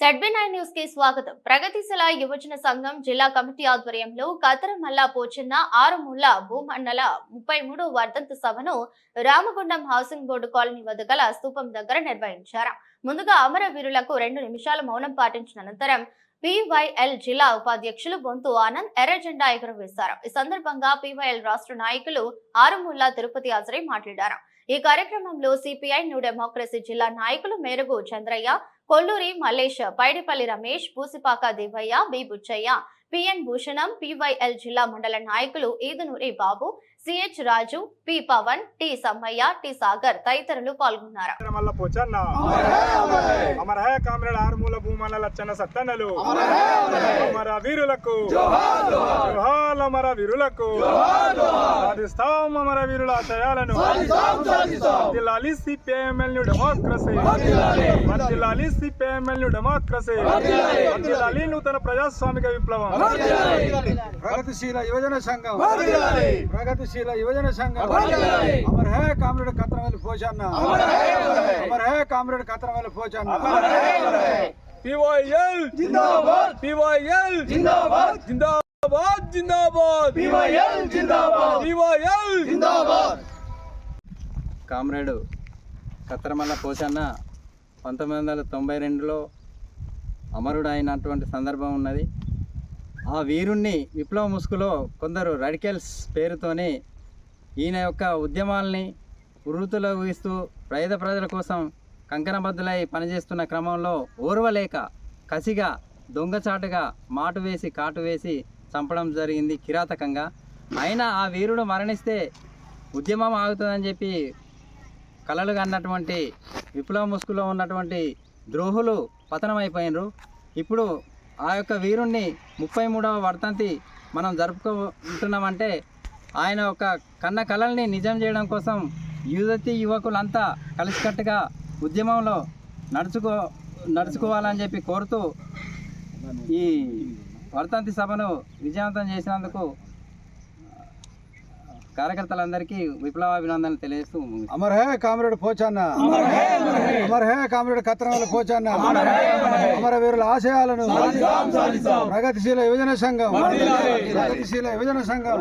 ZB nine న్యూస్కి స్వాగతం. ప్రగతిశీల యువజన సంఘం జిల్లా కమిటీ ఆధ్వర్యంలో కతరమల్ల పోచన్న ఆరుమూల భూమండల ముప్పై మూడు వర్ధంతి సభను రామగుండం హౌసింగ్ బోర్డు కాలనీ వద్ద గల స్థూపం దగ్గర నిర్వహించారు. ముందుగా అమరవీరులకు రెండు నిమిషాల మౌనం పాటించిన అనంతరం పివైఎల్ జిల్లా ఉపాధ్యక్షులు బొంతు ఆనంద్ ఎర్ర జెండా ఎగురవేశారు. ఈ సందర్భంగా పివైఎల్ రాష్ట్ర నాయకులు ఆరుమూల తిరుపతి హాజరై మాట్లాడారు. ఈ కార్యక్రమంలో సిపిఐ న్యూ డెమోక్రసీ జిల్లా నాయకులు Merugu Chandraiah Kolluri Mallesh Paidipalli Ramesh Poosipaka Devaiah B Buchaiah PN Bhushanam PYL జిల్లా మండల నాయకులు Edunuri Babu CH Raju P Pavan T Sammaiah T Sagar తదితరులు పాల్గొన్నారు. అమర హే కామ్రేడ్ ఆరుమూల భూమల లచ్చన్న సత్తన్నలు. అమర వీరులకు. జోహాల్ అమర వీరులకు. సాధిస్తాం అమర వీరుల ఆశయాలను జిల్లాలి సిపిఎంఎల్ న్యూ డెమోక్రసీ. జిల్లాలి సిపిఎంఎల్ న్యూ డెమోక్రసీ. జిల్లాలి నూతన ప్రజాస్వామిక విప్లవం. ప్రగతిశీల యువజన సంఘం. ప్రగతిశీల యువజన సంఘం. అమర్ హే కామ్రేడ్ కత్రమల్లి పోచన్న అమర్ హే కామ్రేడ్ కత్రమల్లి పోచన్న పివైఎల్ జిందాబాద్. పివైఎల్ జిందాబాద్. జిందాబాద్. జిందాబాద్. పివైఎల్ జిందాబాద్. పివైఎల్ జిందాబాద్. కామ్రేడు కత్తరమల్ల పోచన్న పంతొమ్మిది వందల తొంభై రెండులో అమరుడు అయినటువంటి సందర్భం ఉన్నది. ఆ వీరుణ్ణి విప్లవ ముసుగులో కొందరు రడికల్స్ పేరుతోని ఈయన యొక్క ఉద్యమాల్ని వృత్తులో ఊహిస్తూ పేద ప్రజల కోసం కంకణబద్దులై పనిచేస్తున్న క్రమంలో ఓర్వలేక కసిగా దొంగచాటుగా మాటు వేసి కాటు వేసి చంపడం జరిగింది కిరాతకంగా. అయినా ఆ వీరుడు మరణిస్తే ఉద్యమం ఆగుతుందని చెప్పి కలలు కన్నటువంటి విప్లవ ముసుగులో ఉన్నటువంటి ద్రోహులు పతనమైపోయినరు. ఇప్పుడు ఆ యొక్క వీరుణ్ణి ముప్పై మూడవ వర్తంతి మనం జరుపుకుంటున్నామంటే ఆయన ఒక కన్న కళల్ని నిజం చేయడం కోసం యువతి యువకులంతా కలిసికట్టుగా ఉద్యమంలో నడుచుకో నడుచుకోవాలని చెప్పి కోరుతూ ఈ వర్ధంతి సభను విజయవంతం చేసినందుకు కార్యకర్తలందరికీ విప్లవాభినందనలు తెలియజేస్తూ. అమర్ హే కామ్రేడ్ పోచన్న. అమర్ హే కామ్రేడ్ కత్రమల్లి పోచన్న. అమర వీరుల ఆశయాలను ప్రగతిశీల యువజన సంఘం. ప్రగతిశీల యువజన సంఘం.